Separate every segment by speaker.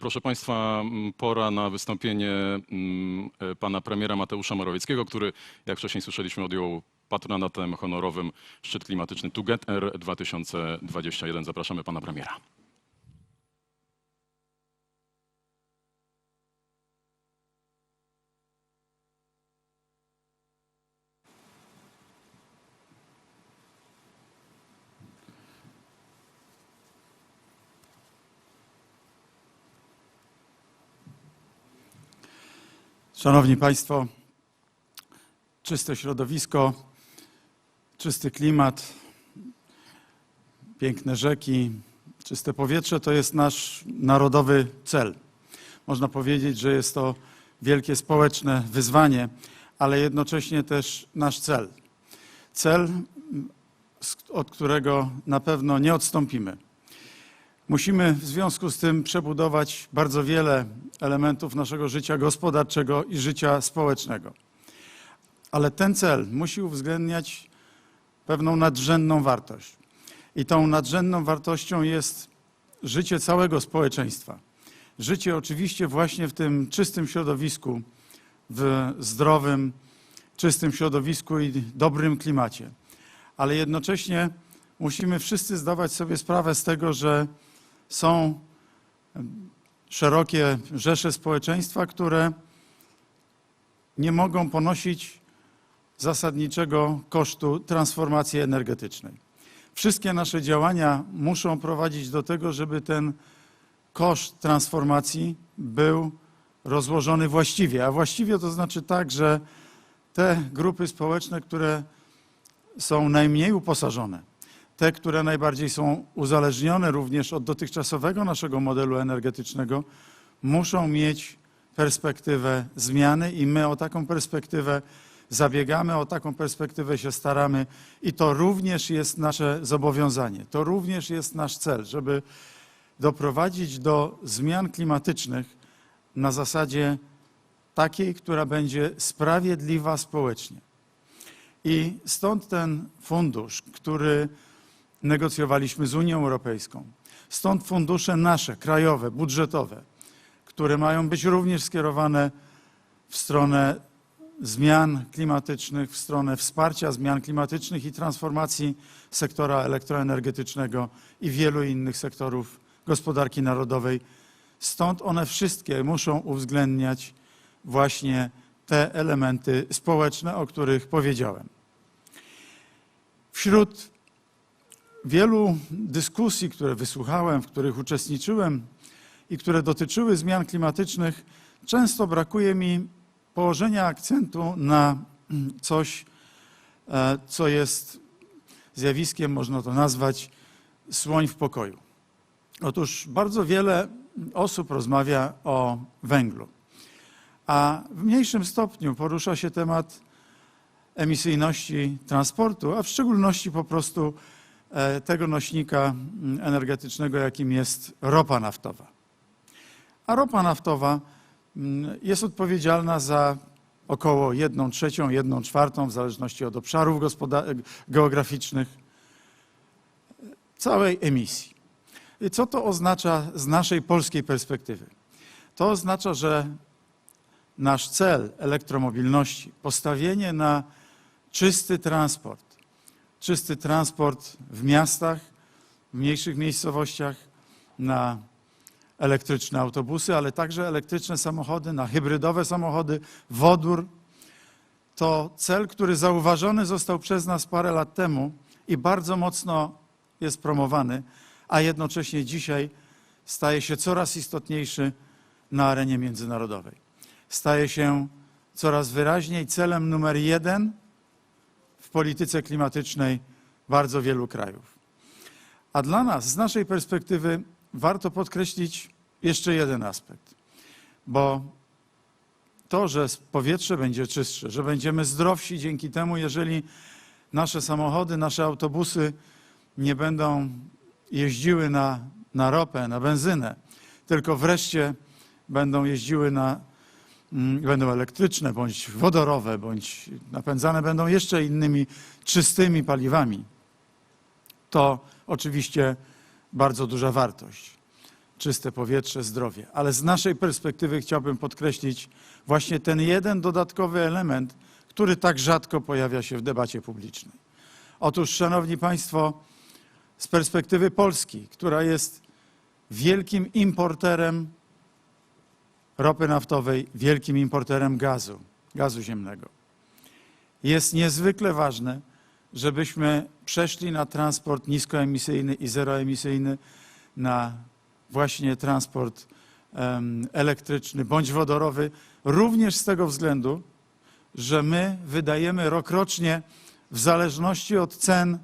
Speaker 1: Proszę Państwa, pora na wystąpienie e, pana premiera Mateusza Morawieckiego, który, jak wcześniej słyszeliśmy, odjął patronatem honorowym szczyt klimatyczny Together 2021. Zapraszamy pana premiera.
Speaker 2: Szanowni Państwo, czyste środowisko, czysty klimat, piękne rzeki, czyste powietrze to jest nasz narodowy cel. Można powiedzieć, że jest to wielkie społeczne wyzwanie, ale jednocześnie też nasz cel. Cel, od którego na pewno nie odstąpimy. Musimy w związku z tym przebudować bardzo wiele elementów naszego życia gospodarczego i życia społecznego. Ale ten cel musi uwzględniać pewną nadrzędną wartość. I tą nadrzędną wartością jest życie całego społeczeństwa. Życie oczywiście właśnie w tym czystym środowisku, w zdrowym, czystym środowisku i dobrym klimacie. Ale jednocześnie musimy wszyscy zdawać sobie sprawę z tego, że są szerokie rzesze społeczeństwa, które nie mogą ponosić zasadniczego kosztu transformacji energetycznej. Wszystkie nasze działania muszą prowadzić do tego, żeby ten koszt transformacji był rozłożony właściwie. A właściwie to znaczy tak, że te grupy społeczne, które są najmniej uposażone, te, które najbardziej są uzależnione również od dotychczasowego naszego modelu energetycznego, muszą mieć perspektywę zmiany i my o taką perspektywę zabiegamy, o taką perspektywę się staramy i to również jest nasze zobowiązanie, to również jest nasz cel, żeby doprowadzić do zmian klimatycznych na zasadzie takiej, która będzie sprawiedliwa społecznie. I stąd ten fundusz, który negocjowaliśmy z Unią Europejską. Stąd fundusze nasze, krajowe, budżetowe, które mają być również skierowane w stronę zmian klimatycznych, w stronę wsparcia zmian klimatycznych i transformacji sektora elektroenergetycznego i wielu innych sektorów gospodarki narodowej. Stąd one wszystkie muszą uwzględniać właśnie te elementy społeczne, o których powiedziałem. Wśród wielu dyskusji, które wysłuchałem, w których uczestniczyłem i które dotyczyły zmian klimatycznych, często brakuje mi położenia akcentu na coś, e, co jest zjawiskiem, można to nazwać, słoń w pokoju. Otóż bardzo wiele osób rozmawia o węglu, a w mniejszym stopniu porusza się temat emisyjności transportu, a w szczególności po prostu tego nośnika mm, energetycznego, jakim jest ropa naftowa. A ropa naftowa mm, jest odpowiedzialna za około 1 trzecią, 1 czwartą, w zależności od obszarów gospoda- geograficznych, całej emisji. I co to oznacza z naszej polskiej perspektywy? To oznacza, że nasz cel elektromobilności, postawienie na czysty transport, czysty transport w miastach, w mniejszych miejscowościach, na elektryczne autobusy, ale także elektryczne samochody, na hybrydowe samochody, wodór. To cel, który zauważony został przez nas parę lat temu i bardzo mocno jest promowany, a jednocześnie dzisiaj staje się coraz istotniejszy na arenie międzynarodowej. Staje się coraz wyraźniej celem numer jeden polityce klimatycznej bardzo wielu krajów. A dla nas, z naszej perspektywy, warto podkreślić jeszcze jeden aspekt, bo to, że powietrze będzie czystsze, że będziemy zdrowsi dzięki temu, jeżeli nasze samochody, nasze autobusy nie będą jeździły na, na ropę, na benzynę, tylko wreszcie będą jeździły na, będą elektryczne, bądź wodorowe, bądź napędzane będą jeszcze innymi czystymi paliwami. To oczywiście bardzo duża wartość. czyste powietrze, zdrowie. Ale z naszej perspektywy chciałbym podkreślić właśnie ten jeden dodatkowy element, który tak rzadko pojawia się w debacie publicznej. Otóż, Szanowni Państwo, z perspektywy Polski, która jest wielkim importerem ropy naftowej, wielkim importerem gazu, gazu ziemnego, jest niezwykle ważne, żebyśmy przeszli na transport niskoemisyjny i zeroemisyjny, na właśnie transport elektryczny bądź wodorowy, również z tego względu, że my wydajemy rokrocznie w zależności od cen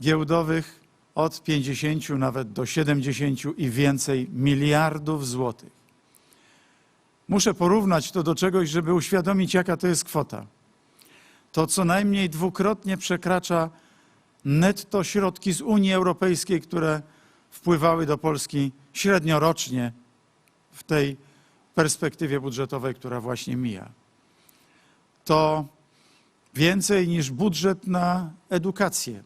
Speaker 2: giełdowych od 50 nawet do 70 i więcej miliardów złotych. Muszę porównać to do czegoś, żeby uświadomić, jaka to jest kwota. To co najmniej dwukrotnie przekracza netto środki z Unii Europejskiej, które wpływały do Polski średnio rocznie w tej perspektywie budżetowej, która właśnie mija. To więcej niż budżet na edukację.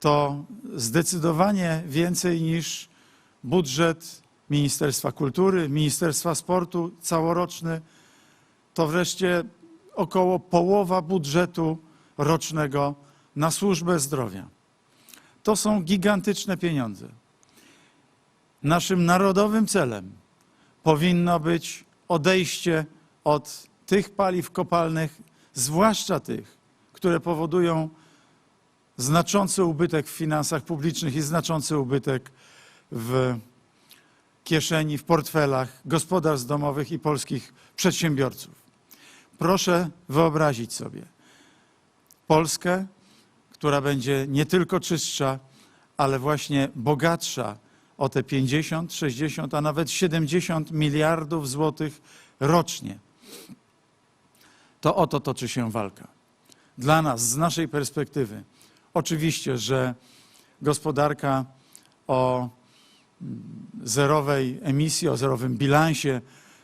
Speaker 2: To zdecydowanie więcej niż budżet Ministerstwa Kultury, Ministerstwa Sportu całoroczny. To wreszcie około połowa budżetu rocznego na służbę zdrowia. To są gigantyczne pieniądze. Naszym narodowym celem powinno być odejście od tych paliw kopalnych, zwłaszcza tych, które powodują znaczący ubytek w finansach publicznych i znaczący ubytek w kieszeni, w portfelach gospodarstw domowych i polskich przedsiębiorców. Proszę wyobrazić sobie Polskę, która będzie nie tylko czystsza, ale właśnie bogatsza o te 50, 60, a nawet 70 miliardów złotych rocznie. To o to toczy się walka. Dla nas, z naszej perspektywy, oczywiście, że gospodarka o zerowej emisji, o zerowym bilansie,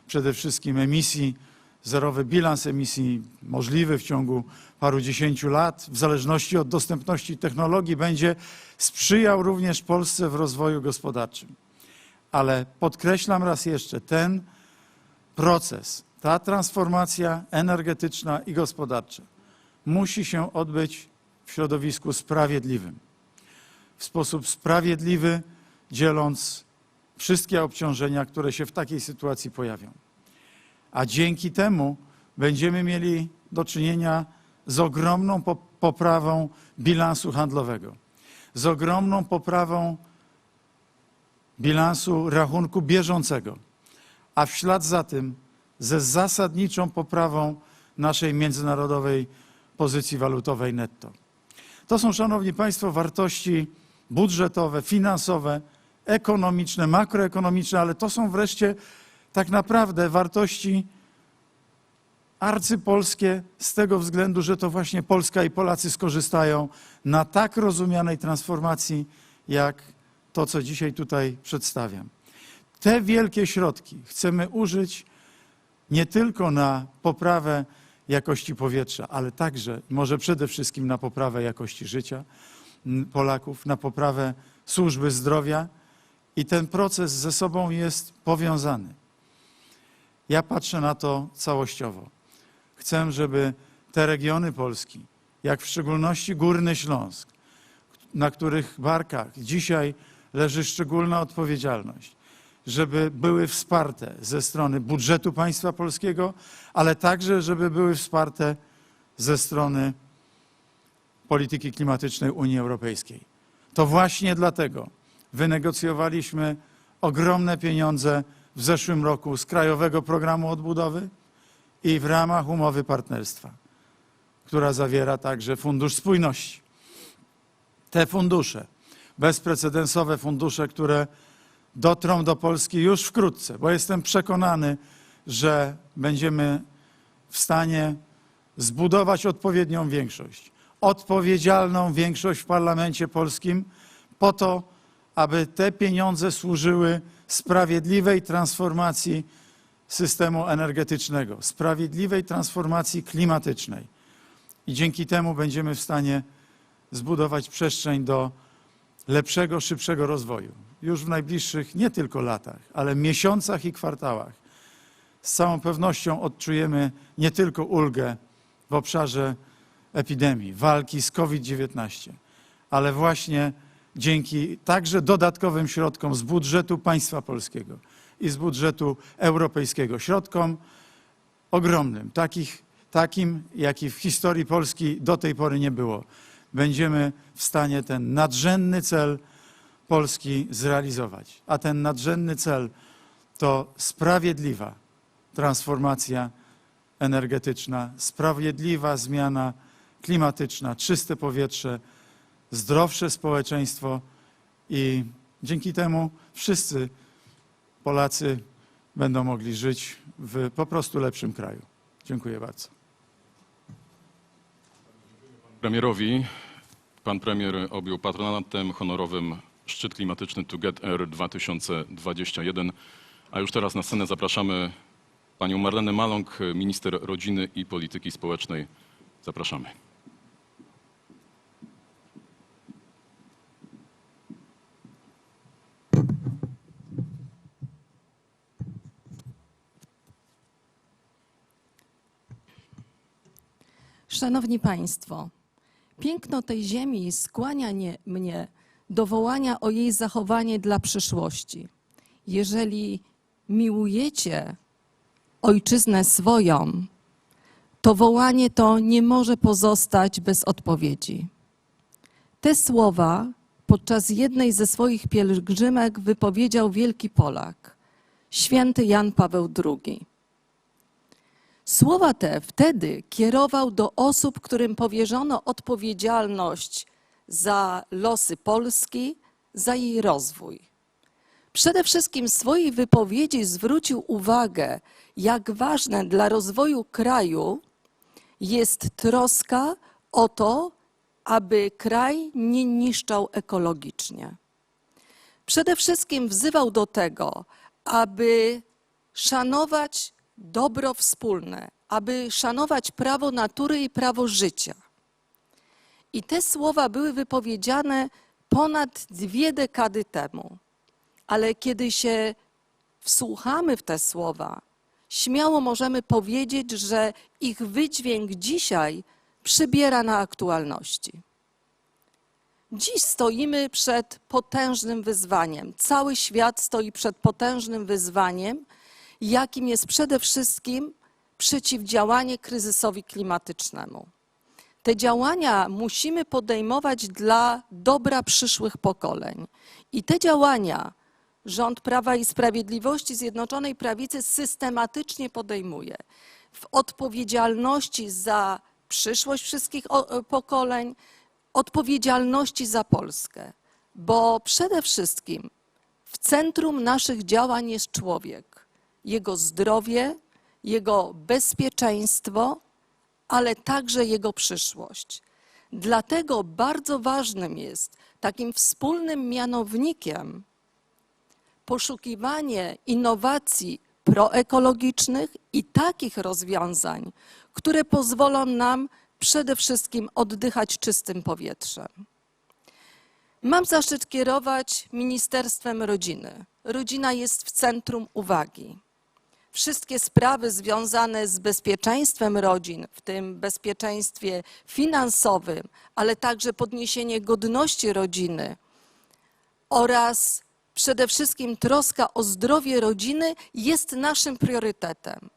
Speaker 2: przede wszystkim emisji, zerowy bilans emisji możliwy w ciągu paru dziesięciu lat, w zależności od dostępności technologii, będzie sprzyjał również Polsce w rozwoju gospodarczym. Ale podkreślam raz jeszcze, ten proces, ta transformacja energetyczna i gospodarcza musi się odbyć w środowisku sprawiedliwym. W sposób sprawiedliwy, dzieląc wszystkie obciążenia, które się w takiej sytuacji pojawią. A dzięki temu będziemy mieli do czynienia z ogromną po- poprawą bilansu handlowego, z ogromną poprawą bilansu rachunku bieżącego, a w ślad za tym ze zasadniczą poprawą naszej międzynarodowej pozycji walutowej netto. To są, Szanowni Państwo, wartości budżetowe, finansowe, ekonomiczne, makroekonomiczne, ale to są wreszcie tak naprawdę wartości arcypolskie z tego względu, że to właśnie Polska i Polacy skorzystają na tak rozumianej transformacji, jak to, co dzisiaj tutaj przedstawiam. Te wielkie środki chcemy użyć nie tylko na poprawę jakości powietrza, ale także, może przede wszystkim na poprawę jakości życia Polaków, na poprawę służby zdrowia i ten proces ze sobą jest powiązany. Ja patrzę na to całościowo. Chcę, żeby te regiony Polski, jak w szczególności Górny Śląsk, na których barkach dzisiaj leży szczególna odpowiedzialność, żeby były wsparte ze strony budżetu państwa polskiego, ale także, żeby były wsparte ze strony polityki klimatycznej Unii Europejskiej. To właśnie dlatego wynegocjowaliśmy ogromne pieniądze w zeszłym roku z Krajowego Programu Odbudowy i w ramach umowy partnerstwa, która zawiera także Fundusz Spójności. Te fundusze, bezprecedensowe fundusze, które dotrą do Polski już wkrótce, bo jestem przekonany, że będziemy w stanie zbudować odpowiednią większość, odpowiedzialną większość w parlamencie polskim, po to, aby te pieniądze służyły sprawiedliwej transformacji systemu energetycznego, sprawiedliwej transformacji klimatycznej. I dzięki temu będziemy w stanie zbudować przestrzeń do lepszego, szybszego rozwoju. już w najbliższych nie tylko latach, ale miesiącach i kwartałach z całą pewnością odczujemy nie tylko ulgę w obszarze epidemii, walki z COVID-19, ale właśnie dzięki także dodatkowym środkom z budżetu państwa polskiego i z budżetu europejskiego, środkom ogromnym, takich, takim, jaki w historii Polski do tej pory nie było, będziemy w stanie ten nadrzędny cel Polski zrealizować. A ten nadrzędny cel to sprawiedliwa transformacja energetyczna, sprawiedliwa zmiana klimatyczna, czyste powietrze, zdrowsze społeczeństwo i dzięki temu wszyscy Polacy będą mogli żyć w po prostu lepszym kraju. Dziękuję bardzo.
Speaker 1: Premierowi pan premier objął patronatem honorowym szczyt klimatyczny Together 2021, a już teraz na scenę zapraszamy panią Marlenę Maląg, minister rodziny i polityki społecznej. Zapraszamy.
Speaker 3: Szanowni Państwo, piękno tej ziemi skłania nie, mnie do wołania o jej zachowanie dla przyszłości. Jeżeli miłujecie ojczyznę swoją, to wołanie to nie może pozostać bez odpowiedzi. Te słowa podczas jednej ze swoich pielgrzymek wypowiedział wielki Polak, święty Jan Paweł II. Słowa te wtedy kierował do osób, którym powierzono odpowiedzialność za losy Polski, za jej rozwój. Przede wszystkim w swojej wypowiedzi zwrócił uwagę, jak ważne dla rozwoju kraju jest troska o to, aby kraj nie niszczał ekologicznie. Przede wszystkim wzywał do tego, aby szanować dobro wspólne, aby szanować prawo natury i prawo życia. I te słowa były wypowiedziane ponad dwie dekady temu. Ale kiedy się wsłuchamy w te słowa, śmiało możemy powiedzieć, że ich wydźwięk dzisiaj przybiera na aktualności. Dziś stoimy przed potężnym wyzwaniem. Cały świat stoi przed potężnym wyzwaniem, jakim jest przede wszystkim przeciwdziałanie kryzysowi klimatycznemu. Te działania musimy podejmować dla dobra przyszłych pokoleń. I te działania rząd Prawa i Sprawiedliwości Zjednoczonej Prawicy systematycznie podejmuje w odpowiedzialności za przyszłość wszystkich o- pokoleń, odpowiedzialności za Polskę, bo przede wszystkim w centrum naszych działań jest człowiek, jego zdrowie, jego bezpieczeństwo, ale także jego przyszłość. Dlatego bardzo ważnym jest takim wspólnym mianownikiem poszukiwanie innowacji proekologicznych i takich rozwiązań, które pozwolą nam przede wszystkim oddychać czystym powietrzem. Mam zaszczyt kierować Ministerstwem Rodziny. Rodzina jest w centrum uwagi. Wszystkie sprawy związane z bezpieczeństwem rodzin, w tym bezpieczeństwie finansowym, ale także podniesienie godności rodziny oraz przede wszystkim troska o zdrowie rodziny jest naszym priorytetem.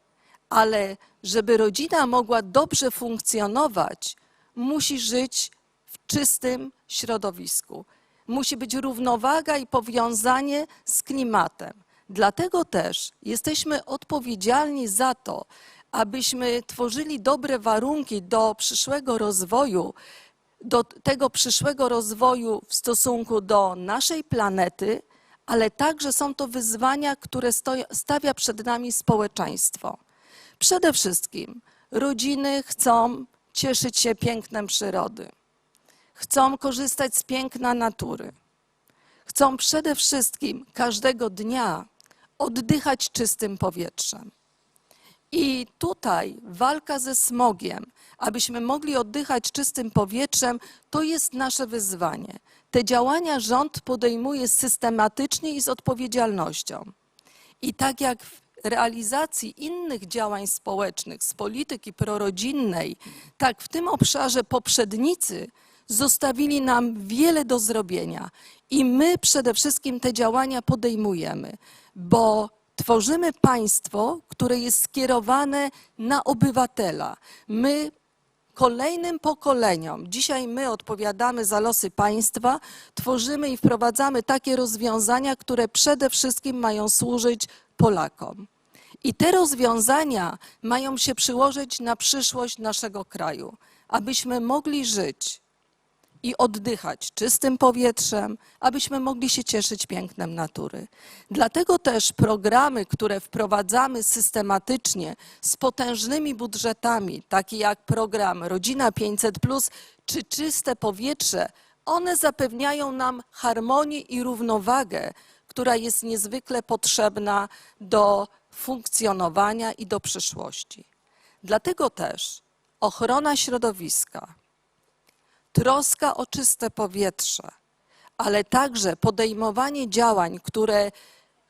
Speaker 3: Ale żeby rodzina mogła dobrze funkcjonować, musi żyć w czystym środowisku. Musi być równowaga i powiązanie z klimatem. Dlatego też jesteśmy odpowiedzialni za to, abyśmy tworzyli dobre warunki do przyszłego rozwoju, do tego przyszłego rozwoju w stosunku do naszej planety, ale także są to wyzwania, które stawia przed nami społeczeństwo. Przede wszystkim rodziny chcą cieszyć się pięknem przyrody, chcą korzystać z piękna natury, chcą przede wszystkim każdego dnia oddychać czystym powietrzem. I tutaj walka ze smogiem, abyśmy mogli oddychać czystym powietrzem, to jest nasze wyzwanie. Te działania rząd podejmuje systematycznie i z odpowiedzialnością. I tak jak w realizacji innych działań społecznych z polityki prorodzinnej, tak w tym obszarze poprzednicy zostawili nam wiele do zrobienia. I my przede wszystkim te działania podejmujemy, bo tworzymy państwo, które jest skierowane na obywatela. My kolejnym pokoleniom. Dzisiaj my odpowiadamy za losy państwa, tworzymy i wprowadzamy takie rozwiązania, które przede wszystkim mają służyć Polakom. I te rozwiązania mają się przyłożyć na przyszłość naszego kraju, abyśmy mogli żyć i oddychać czystym powietrzem, abyśmy mogli się cieszyć pięknem natury. Dlatego też programy, które wprowadzamy systematycznie z potężnymi budżetami, takie jak program Rodzina 500 czy Czyste Powietrze, one zapewniają nam harmonię i równowagę, która jest niezwykle potrzebna do funkcjonowania i do przyszłości. Dlatego też ochrona środowiska, troska o czyste powietrze, ale także podejmowanie działań, które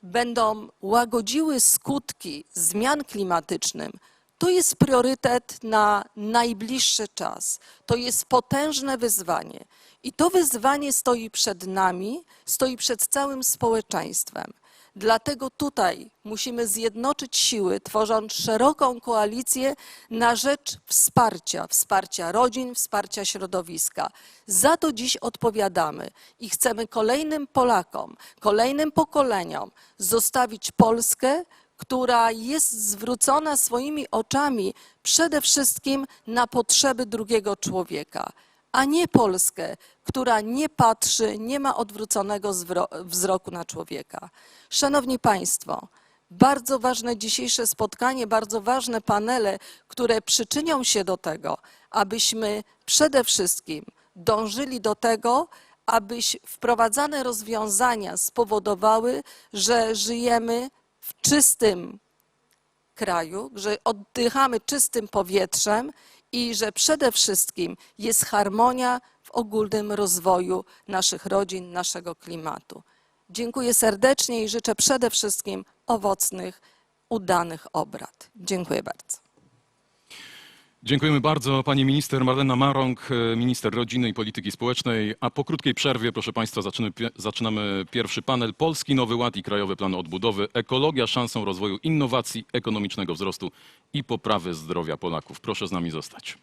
Speaker 3: będą łagodziły skutki zmian klimatycznych, to jest priorytet na najbliższy czas. To jest potężne wyzwanie. I to wyzwanie stoi przed nami, stoi przed całym społeczeństwem. Dlatego tutaj musimy zjednoczyć siły, tworząc szeroką koalicję na rzecz wsparcia, wsparcia rodzin, wsparcia środowiska. Za to dziś odpowiadamy i chcemy kolejnym Polakom, kolejnym pokoleniom zostawić Polskę, która jest zwrócona swoimi oczami przede wszystkim na potrzeby drugiego człowieka, a nie Polskę, która nie patrzy, nie ma odwróconego wzroku na człowieka. Szanowni Państwo, bardzo ważne dzisiejsze spotkanie, bardzo ważne panele, które przyczynią się do tego, abyśmy przede wszystkim dążyli do tego, abyś wprowadzane rozwiązania spowodowały, że żyjemy w czystym kraju, że oddychamy czystym powietrzem i że przede wszystkim jest harmonia ogólnym rozwoju naszych rodzin, naszego klimatu. Dziękuję serdecznie i życzę przede wszystkim owocnych, udanych obrad. Dziękuję bardzo.
Speaker 1: Dziękujemy bardzo. Pani minister Marlena Marąg, minister rodziny i polityki społecznej. A po krótkiej przerwie, proszę Państwa, zaczynamy, zaczynamy pierwszy panel. Polski Nowy Ład i Krajowy Plan Odbudowy. Ekologia szansą rozwoju innowacji, ekonomicznego wzrostu i poprawy zdrowia Polaków. Proszę z nami zostać.